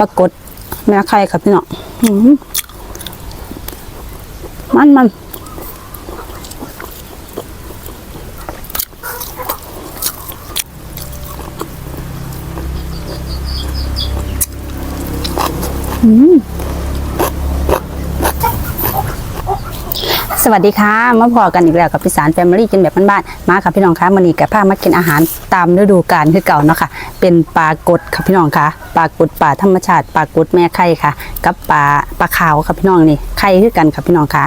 ปรากฏแม่ไข่ครับพี่น้องอื้อหือมันมั สวัสดีค่ะมาพอกันอีกแล้วกับพี่สารแฟมิลี่กินแบบบ้านๆมาค่ะพี่น้องคะมันนี้กับผ้ามากินอาหารตามฤดูกาลคือเก่าเนาะค่ะ เป็นปลากดค่ะพี่น้องคะปลากดป่าธรรมชาติปลากดแม่ไข่ค่ะ กับปลาปลาขาวค่ะพี่น้องนี่ไข่คือกันค่ะพี่น้องคะ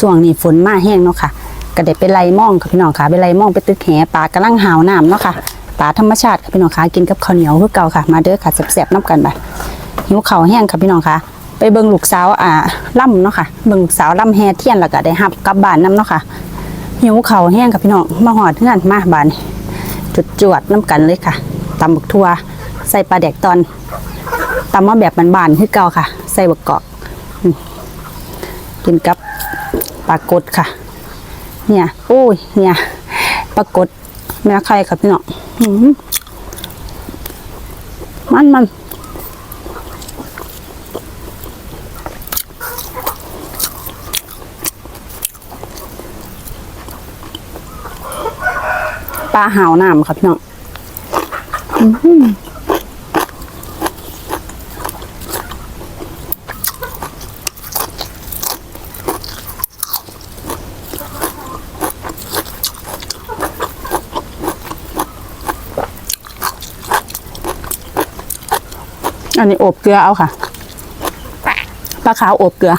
ช่วงนี้ฝนมาแห้งเนาะค่ะก็ได้ไปไล่มองค่ะพี่น้องคะไปไล่มองไปตึกแหปลากำลังหาวน้ำเนาะค่ะปลาธรรมชาติค่ะพี่น้องคะกินกับข้าวเหนียวคือเก่าค่ะ มาเด้อค่ะแซ่บๆน้ำกันไปหิวข้าวแห้งค่ะพี่น้องคะ เบิ่งลูกสาวอ่าล่ำเนาะค่ะเบิ่งลูกสาวล่ำแฮเทียนแล้วก็ได้หับกลับบ้านน้ำเนาะค่ะหิวเขาแห้งค่ะพี่น้องมาหอดเพื่อนมาบ้านจุดจวดน้ำกันเลยค่ะตำบักทัวใส่ปลาแดกตอนตำมาแบบบานๆคือเก่าค่ะ ใส่บักกอกอืมกินกับปลากดค่ะ เนี่ยโอ้ยเนี่ยปลากดแม่ไข่ค่ะพี่น้องมันมัน ปลาหาวน้ำครับพี่น้องอันนี้อบเกลือเอาค่ะ ปลาขาวอบเกลือ แ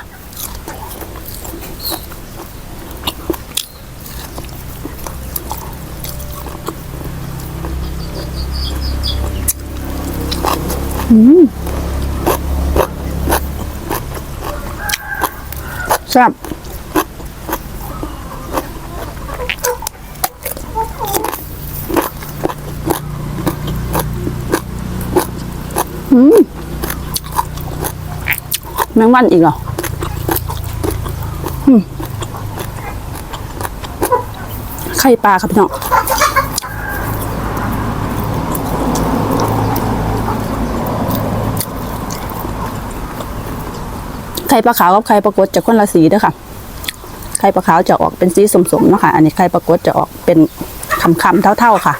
ซ่บอืมแมงวันอีกเหรอไข่ปลาครับพี่น้อง ไข่ปลาขาวกับไข่ปลากดจะคนละสีเด้อค่ะ ไข่ปลาขาวจะออกเป็นสีสมๆเนาะค่ะ อันนี้ไข่ปลากดจะออกเป็นคำๆเท่าๆค่ะ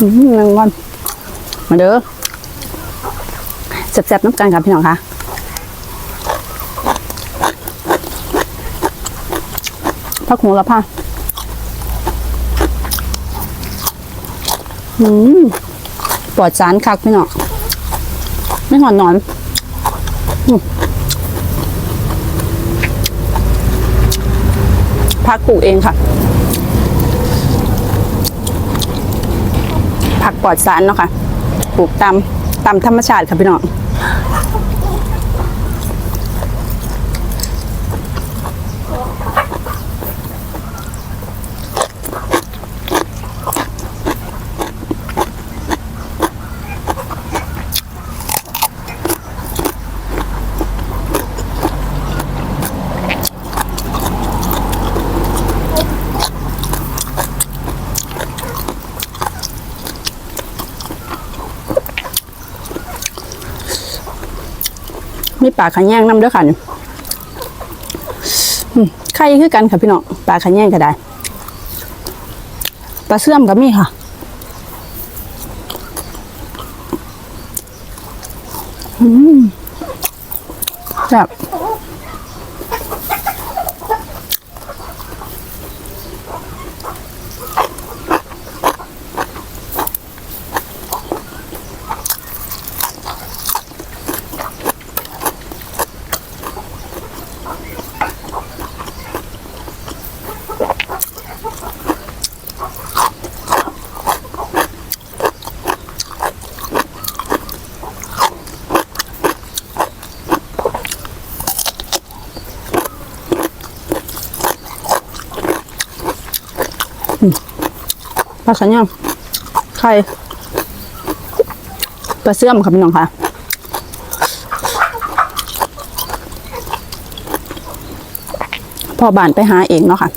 อืมงวันมาเด้อแซ่บๆน้ำกันค่ะพี่น้องค่ะพักหมูละผ้าอืมปลอดสารคักพี่น้องไม่หอนนอน ผักปลูกเองค่ะ ผักปลอดสารเนาะค่ะ ปลูกตามตามธรรมชาติค่ะพี่น้อง ปลาขันแย่งน้ำด้วยค่ะนี่อืมไข่คือกันค่ะพี่น้องปลาขันแย่งก็ได้ปลาเสื่อมก็มีค่ะอืมแบบ ปลาขันย่งไข่ปลาเสื่อมค่ะพี่น้องค่ะพอบานไปหาเองเนาะค่ะ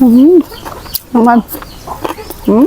อืมน้องมันอืม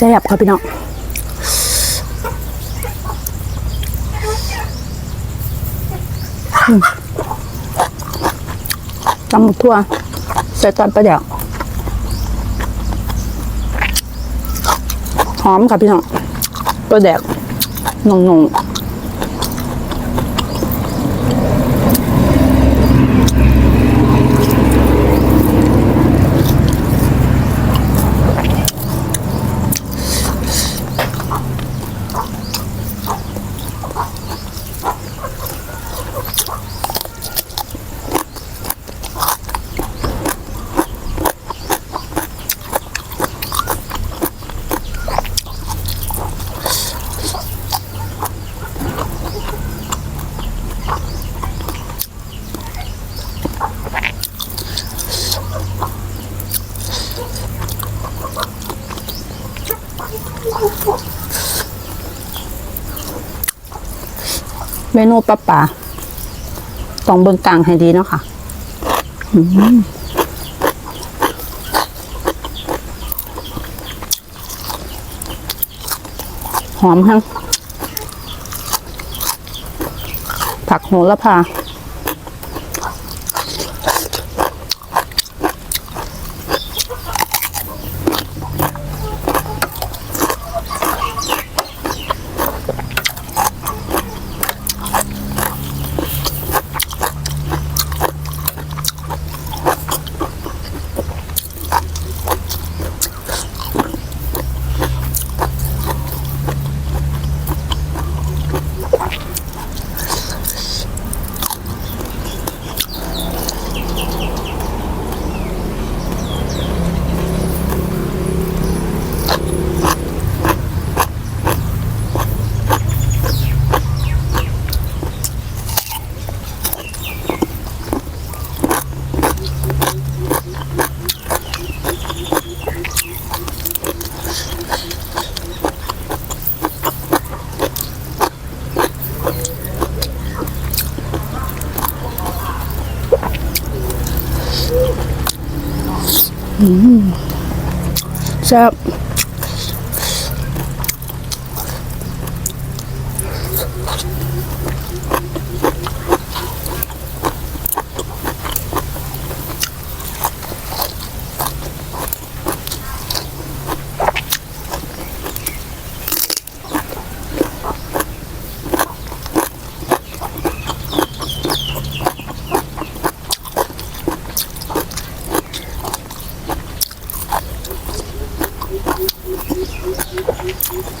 แซ่บครับพี่น้องอืมตำหมกทั่วใส่ตอนประเดี๋ยวหอมค่ะพี่น้องประเดี๋ยวนง มนูปลาป่าต้องเบิ่งกลางให้ดีเนาะค่ะหอมฮะผักโหระพา แ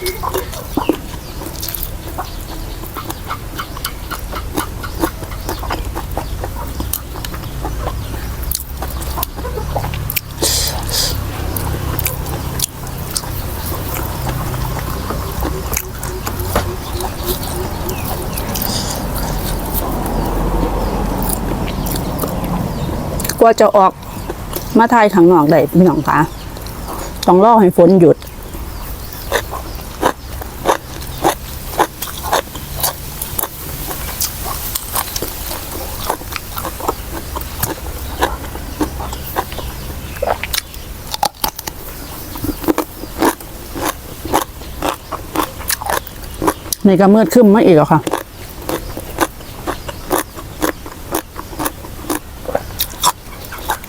กว่าจะออกมาทายข้างนอกได้พี่น้องคะต้องรอให้ฝนหยุด นี่ก็มืดขึ้นมาอีกแล้วค่ะ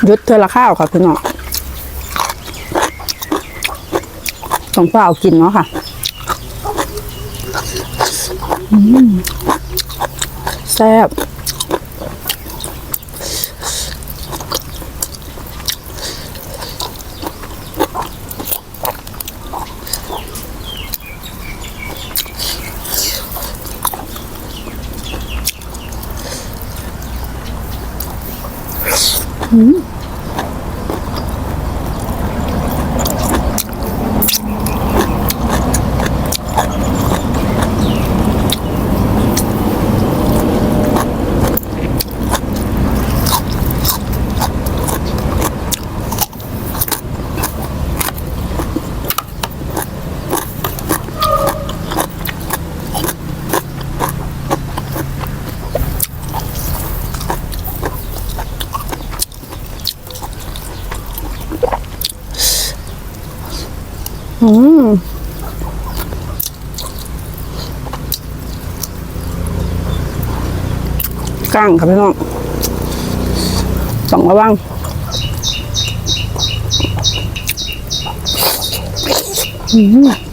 ยุดเธอละข้าวค่ะพี่น้องสองเปล่ากินเนาะค่ะแซ่บ อืม กั้งครับพี่น้องต้องระวังอืม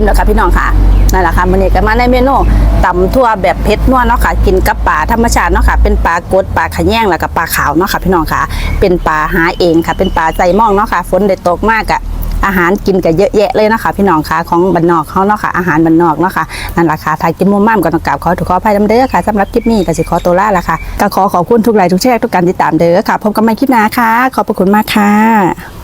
มแล้วค่ะพี่น้องค่ะนั่นแหละค่ะมันนี้ก็มาในเมนูตำทั่วแบบเผ็ดนัวเนาะค่ะกินกับปลาธรรมชาติเนาะค่ะเป็นปลากดปลาขะแยงแล้วก็ปลาขาวเนาะค่ะพี่น้องค่ะ เป็นปลาหาเองค่ะ เป็นปลาใจม่องเนาะค่ะฝนได้ตกมากอะอาหารกินก็เยอะแยะเลยนะคะ พี่น้องค่ะของบ้านนอกเขาเนาะค่ะอาหารบ้านนอกเนาะค่ะนั่นแหละค่ะทายกินมุมม่ามก็ต้องกราบขอถูกขออภัยนำเด้อค่ะสำหรับคลิปนี้ก็สิขอตัวลาละค่ะก็ขอขอบคุณทุกไลค์ทุกแชร์ทุกการติดตามเด้อค่ะพบกันใหม่คลิปหน้าค่ะ ขอบพระคุณมากค่ะ